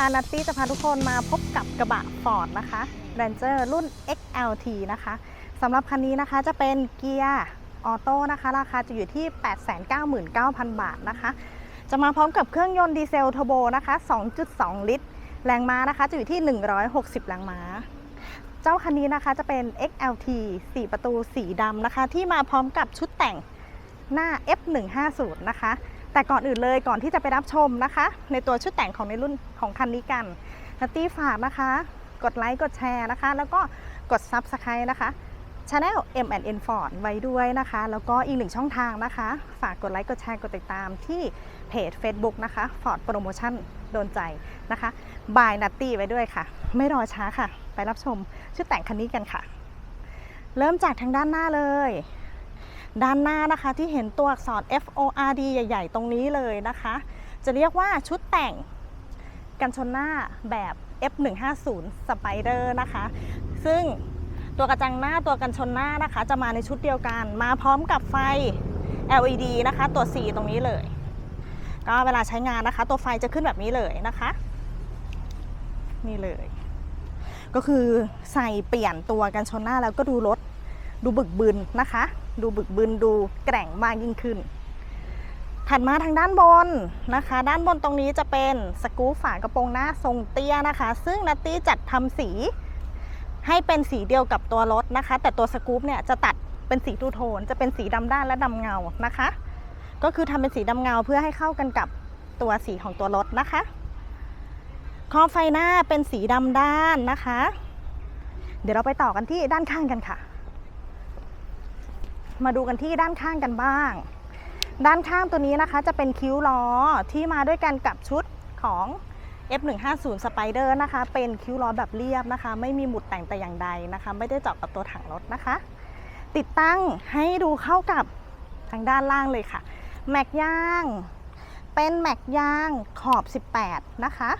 นะคะนัตตี้จะพาทุกคนมาพบกับกระบะ Ford นะคะ Ranger รุ่น XLT นะคะสำหรับคันนี้นะคะจะเป็นเกียร์ออโต้นะคะ ราคาจะอยู่ที่ 899,000 บาทนะคะ จะมาพร้อมกับเครื่องยนต์ดีเซลเทอร์โบนะคะ 2.2 ลิตร แรงม้านะคะจะอยู่ที่ 160 แรงม้า เจ้าคันนี้นะคะจะเป็น XLT 4 ประตูสีดำนะคะ ที่มาพร้อมกับชุดแต่งหน้า F150 นะคะ แต่ก่อนอื่นเลยก่อนที่จะไปรับชมนะคะ ในตัวชุดแต่งของในรุ่นของคันนี้กันนัตตี้ฝากนะคะ กดไลค์กดแชร์นะคะ แล้วก็กด Subscribe นะคะ Channel M&N Ford ไว้ด้วยนะคะ แล้วก็อีกหนึ่งช่องทางนะคะ ฝากกดไลค์กดแชร์กดติดตามที่เพจ Facebook นะคะ Ford Promotion โดนใจนะคะบายนัตตี้ไว้ด้วยค่ะ ไม่รอช้าค่ะ ไปรับชมชุดแต่งคันนี้กันค่ะ เริ่มจากทางด้านหน้าเลย ด้านหน้านะคะที่เห็นตัวอักษร F O R D ใหญ่ ๆ ตรงนี้เลยนะคะ จะเรียกว่าชุดแต่งกันชนหน้าแบบ F150 Spider นะคะ ซึ่งตัวกระจังหน้าตัวกันชนหน้านะคะ จะมาในชุดเดียวกันมาพร้อมกับไฟ LED นะคะ ตัว C ตรงนี้เลย ก็เวลาใช้งานนะคะ ตัวไฟจะขึ้นแบบนี้เลยนะคะ นี่เลย ก็คือใส่เปลี่ยนตัวกันชนหน้าแล้วก็ดูรถดูบึกบึนนะคะ ดูบึกบึนดูแกร่งมากยิ่งขึ้น ถัดมาทางด้านบนนะคะ ด้านบนตรงนี้จะเป็นสกรูฝากระโปรงหน้าทรงเตี้ยนะคะ ซึ่งนัตตี้จัดทำสี ให้เป็นสีเดียวกับตัวรถนะคะ แต่ตัวสกรูปเนี่ยจะตัดเป็นสีทูโทน จะเป็นสีดำด้านและดำเงานะคะ ก็คือทำเป็นสีดำเงาเพื่อให้เข้ากันกับตัวสีของตัวรถนะคะขอไฟหน้าเป็นสีดำด้านนะคะ เดี๋ยวเราไปต่อกันที่ด้านข้างกันค่ะ มาดูกันที่ด้านข้างกันบ้าง ด้านข้างตัวนี้นะคะจะเป็นคิ้วล้อที่มาด้วยกันกับชุดของ F150 Spider นะคะ เป็นคิ้วล้อแบบเรียบนะคะ ไม่มีหมุดแต่งแต่อย่างใดนะคะ ไม่ได้เจาะกับตัวถังรถนะคะ ติดตั้งให้ดูเข้ากับทางด้านล่างเลยค่ะ แม็กย่าง เป็นแม็กย่างขอบ 18 นะคะ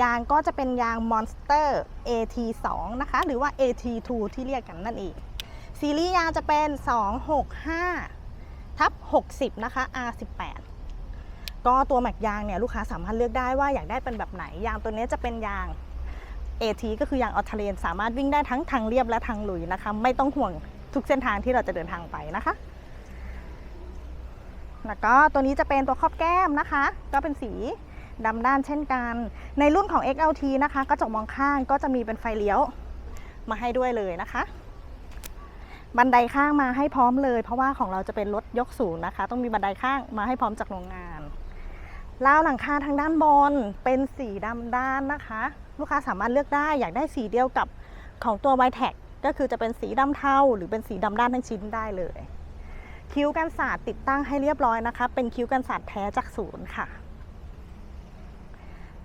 ยางก็จะเป็นยาง Monster AT2 นะคะ หรือว่า AT2 ที่เรียกกันนั่นเอง ซีรีส์ยางจะเป็น 265ทับ60 นะคะ R18 ก็ตัวแม็กยางเนี่ยลูกค้าสามารถเลือกได้ว่าอยากได้เป็นแบบไหน ยางตัวนี้จะเป็นยาง AT ก็คือยางออทเทเลนสามารถวิ่งได้ทั้งทางเรียบและทางลุยนะคะ ไม่ต้องห่วงทุกเส้นทางที่เราจะเดินทางไปนะคะ แล้วก็ตัวนี้จะเป็นตัวครอบแก้มนะคะ ก็เป็นสีดำด้านเช่นกัน ในรุ่นของ XLT นะคะกระจกมองข้างก็จะมีเป็นไฟเลี้ยวมาให้ด้วยเลยนะคะ บันไดข้างมาให้พร้อมเลย เพราะว่าของเราจะเป็นรถยกสูงนะคะ ต้องมีบันไดข้างมาให้พร้อมจากโรงงานราวหลังคาทางด้านบนเป็นสีดำด้านนะคะ ลูกค้าสามารถเลือกได้อยากได้สีเดียวกับของตัว y t e c ก็คือจะเป็นสีดำเทาหรือเป็นสีดำด้านทั้งชิ้นได้เลย คิ้วกันศาสตร์ติดตั้งให้เรียบร้อยนะคะ เป็นคิ้วกันศาสตร์แท้จากศูนย์ค่ะ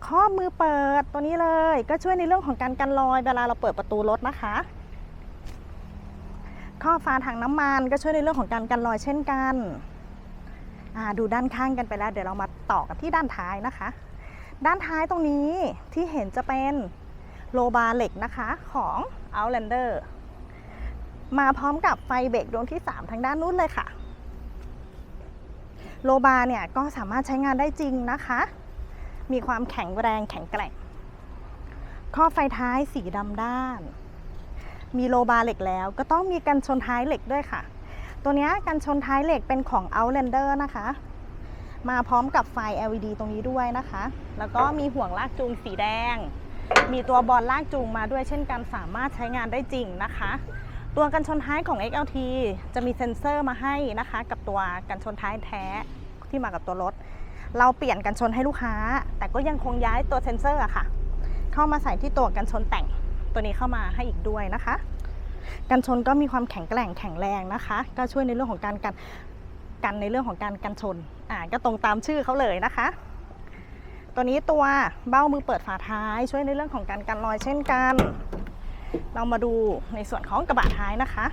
ข้อมือเปิดตัวนี้เลย ก็ช่วยในเรื่องของการกันรอยเวลาเราเปิดประตูรถนะคะ ข้อฝาถังน้ำมันก็ช่วยในเรื่องของการกันรอยเช่นกันดูด้านข้างกันไปแล้ว เดี๋ยวเรามาต่อกันที่ด้านท้ายนะคะ ด้านท้ายตรงนี้ที่เห็นจะเป็นโลบาร์เหล็กนะคะของ Outlander มาพร้อมกับไฟเบรกดวงที่ 3 ทางด้านนู้นเลยค่ะ โลบาร์เนี่ยก็สามารถใช้งานได้จริงนะคะ มีความแข็งแรงแข็งแกร่ง ข้อไฟท้ายสีดำด้าน มีโลบาร์เหล็กแล้ว ก็ต้องมีกันชนท้ายเหล็กด้วยค่ะ ตัวนี้กันชนท้ายเหล็กเป็นของ Outlander นะคะ มาพร้อมกับไฟ LED ตรงนี้ด้วยนะคะ แล้วก็มีห่วงลากจูงสีแดง มีตัวบอลลากจูงมาด้วยเช่นกันสามารถใช้งานได้จริงนะคะ ตัวกันชนท้ายของ XLT จะมีเซ็นเซอร์มาให้นะคะ กับตัวกันชนท้ายแท้ที่มากับตัวรถ เราเปลี่ยนกันชนให้ลูกค้า แต่ก็ยังคงย้ายตัวเซ็นเซอร์อะค่ะ เข้ามาใส่ที่ตัวกันชนแต่ง ตัวนี้เข้ามาให้อีกด้วยนะคะ กันชนก็มีความแข็งแกร่งแข็งแรงนะคะ ก็ช่วยในเรื่องของการกันกันในเรื่องของการกันชนอ่าก็ตรงตามชื่อเขาเลยนะคะ ตัวนี้ตัวเบ้ามือเปิดฝาท้าย ช่วยในเรื่องของการกันรอยเช่นกัน เรามาดูในส่วนของกระบะท้ายนะคะ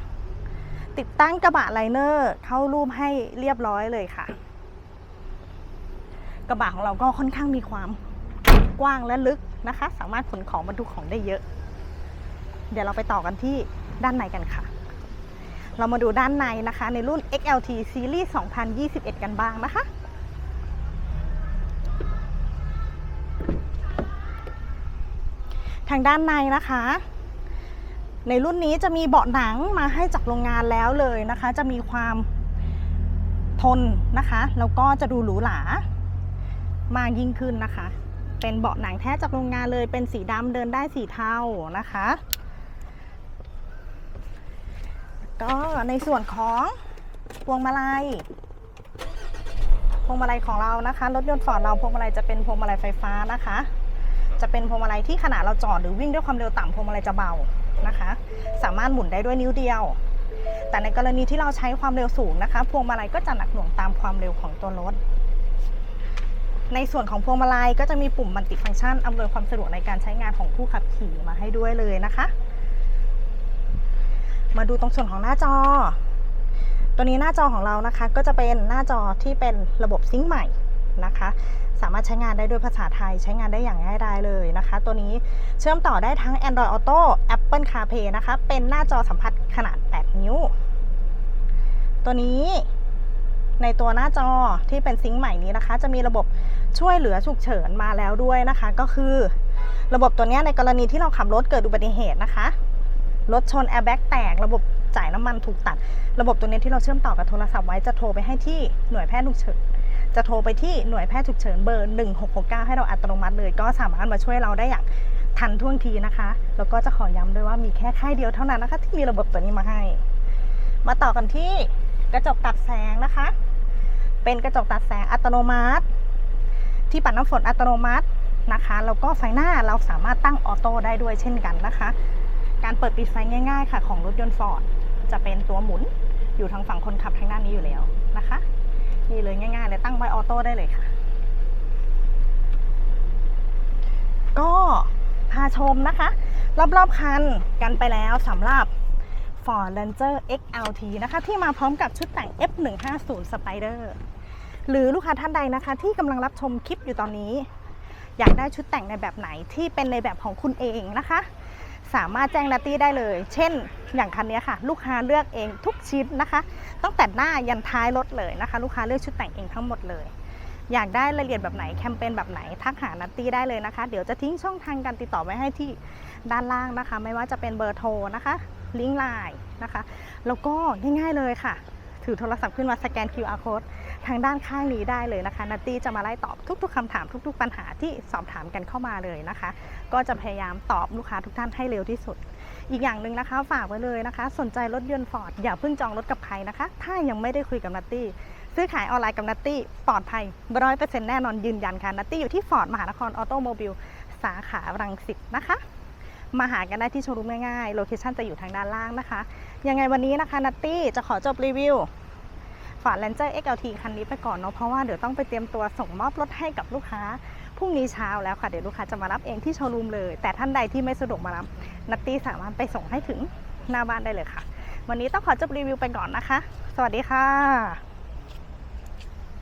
ติดตั้งกระบะไลเนอร์เข้ารูปให้เรียบร้อยเลยค่ะ กระบะของเราก็ค่อนข้างมีความกว้างและลึกนะคะ สามารถขนของบรรทุกของได้เยอะ เดี๋ยวเราไปต่อกันที่ด้านในกันค่ะ เรามาดูด้านในนะคะ ในรุ่น XLT Series 2021 กันบ้างนะคะ ทางด้านในนะคะ ในรุ่นนี้จะมีเบาะหนังมาให้จากโรงงานแล้วเลยนะคะ จะมีความทนนะคะ แล้วก็จะดูหรูหรามากยิ่งขึ้นนะคะ เป็นเบาะหนังแท้จากโรงงานเลย เป็นสีดำเดินได้สีเทานะคะ ก็ในส่วนของพวงมาลัยพวงมาลัยของเรานะคะรถยนต์ฟอร์ดเราพวงมาลัยจะเป็นพวงมาลัยไฟฟ้านะคะ จะเป็นพวงมาลัยที่ขณะเราจอดหรือวิ่งด้วยความเร็วต่ำพวงมาลัยจะเบานะคะ สามารถหมุนได้ด้วยนิ้วเดียว แต่ในกรณีที่เราใช้ความเร็วสูงนะคะ พวงมาลัยก็จะหนักหน่วงตามความเร็วของตัวรถในส่วนของพวงมาลัยก็จะมีปุ่มมัลติฟังก์ชันอำนวยความสะดวกในการใช้งานของผู้ขับขี่มาให้ด้วยเลยนะคะ มาดูตรงส่วนของหน้าจอ ตัวนี้หน้าจอของเรานะคะ ก็จะเป็นหน้าจอที่เป็นระบบซิงค์ใหม่นะคะ สามารถใช้งานได้ด้วยภาษาไทย ใช้งานได้อย่างง่ายดายเลยนะคะ ตัวนี้เชื่อมต่อได้ทั้ง Android Auto Apple CarPlay นะคะ เป็นหน้าจอสัมผัสขนาด 8 นิ้ว ตัวนี้ในตัวหน้าจอที่เป็นซิงค์ใหม่นี้นะคะ จะมีระบบช่วยเหลือฉุกเฉินมาแล้วด้วยนะคะ ก็คือ ระบบตัวนี้ในกรณีที่เราขับรถเกิดอุบัติเหตุนะคะ รถชนแอร์แบ็กแตก ระบบจ่ายน้ำมันถูกตัด ระบบตัวนี้ที่เราเชื่อมต่อกับโทรศัพท์ไว้จะโทรไปให้ที่หน่วยแพทย์ฉุกเฉินจะโทรไปที่หน่วยแพทย์ฉุกเฉินเบอร์ 1669 ให้เราอัตโนมัติเลย ก็สามารถมาช่วยเราได้อย่างทันท่วงทีนะคะ แล้วก็จะขอย้ำด้วยว่ามีแค่ค่ายเดียวเท่านั้นนะคะที่มีระบบตัวนี้มาให้ มาต่อกันที่กระจกตัดแสงนะคะ เป็นกระจกตัดแสงอัตโนมัติ ที่ปัดน้ำฝนอัตโนมัตินะคะ แล้วก็ไฟหน้าเราสามารถตั้งออโต้ได้ด้วยเช่นกันนะคะ การเปิดปิดไฟง่ายๆค่ะ ของรถยนต์ฟอร์ดจะเป็นตัวหมุนอยู่ทางฝั่งคนขับทางด้านนี้อยู่แล้วนะคะนี่เลยง่ายๆเลยตั้งไว้ออโต้ได้เลยค่ะ ก็พาชมนะคะ รอบๆคันกันไปแล้วสำหรับ Ford Ranger XLT นะคะ ที่มาพร้อมกับชุดแต่ง F150 Spider หรือลูกค้าท่านใดนะคะ ที่กำลังรับชมคลิปอยู่ตอนนี้ อยากได้ชุดแต่งในแบบไหนที่เป็นในแบบของคุณเองนะคะ สามารถแจ้งนัตตี้ได้เลย เช่น อย่างคันนี้ค่ะ ลูกค้าเลือกเองทุกชิ้นนะคะ ตั้งแต่หน้ายันท้ายรถเลยนะคะ ลูกค้าเลือกชุดแต่งเองทั้งหมดเลย อยากได้รายละเอียดแบบไหนแคมเปญแบบไหนทักหานัตตี้ได้เลยนะคะ เดี๋ยวจะทิ้งช่องทางการติดต่อไว้ให้ที่ด้านล่างนะคะ ไม่ว่าจะเป็นเบอร์โทรนะคะลิงก์ไลน์นะคะ แล้วก็ง่ายๆเลยค่ะ ถือโทรศัพท์ขึ้นมาสแกน QR code ทางด้านข้างนี้ได้เลยนะคะนัตตี้จะมาไล่ตอบทุก ๆคำถามทุก ๆ ปัญหาที่สอบถามกันเข้ามาเลยนะคะ ก็จะพยายามตอบลูกค้าทุกท่านให้เร็วที่สุด อีกอย่างหนึ่งนะคะฝากไว้เลยนะคะ สนใจรถยนต์ฟอร์ดอย่าเพิ่งจองรถกับใครนะคะ ถ้ายังไม่ได้คุยกับนัตตี้ซื้อขายออนไลน์กับนัตตี้ปลอดภัยร้อยเปอร์เซ็นต์แน่นอนยืนยันค่ะนัตตี้อยู่ที่ฟอร์ดมหานครออโตโมบิลสาขารังสิตนะคะ มาหากันได้ที่โชว์รูมง่ายๆ โลเคชั่นจะอยู่ทางด้านล่างนะคะ ยังไงวันนี้นะคะนัตตี้จะขอจบรีวิวฝา Ranger XLT คันนี้ไปก่อนเนาะเพราะว่าเดี๋ยวต้องไปเตรียมตัวส่งมอบรถให้กับลูกค้าพรุ่งนี้เช้าแล้วค่ะ เดี๋ยวลูกค้าจะมารับเองที่โชว์รูมเลย แต่ท่านใดที่ไม่สะดวกมารับนัตตี้สามารถไปส่งให้ถึงหน้าบ้านได้เลยค่ะ วันนี้ต้องขอจบรีวิวไปก่อนนะคะ สวัสดีค่ะ